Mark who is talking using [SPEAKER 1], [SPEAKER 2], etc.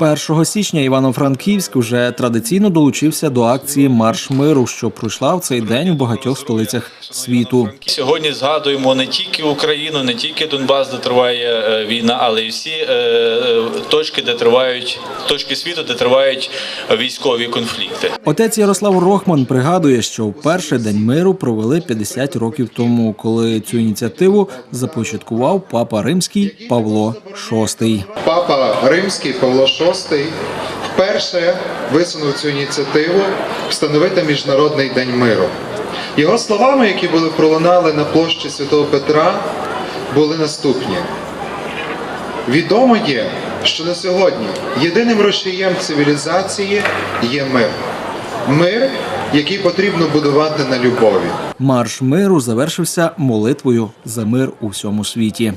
[SPEAKER 1] 1 січня Івано-Франківськ вже традиційно долучився до акції Марш миру, що пройшла в цей день у багатьох столицях світу.
[SPEAKER 2] Сьогодні згадуємо не тільки Україну, не тільки Донбас, де триває е, війна, але й всі е, е, точки, де тривають точки світу, де тривають військові конфлікти.
[SPEAKER 1] Отець Ярослав Рохман пригадує, що вперше день миру провели 50 років тому, коли цю ініціативу започаткував папа римський Павло VI.
[SPEAKER 3] Папа Римський Павло VI вперше висунув цю ініціативу встановити Міжнародний день миру. Його словами, які були пролунали на площі Святого Петра, були наступні. Відомо є, що на сьогодні єдиним рушієм цивілізації є мир. Мир, який потрібно будувати на любові.
[SPEAKER 1] Марш миру завершився молитвою за мир у всьому світі.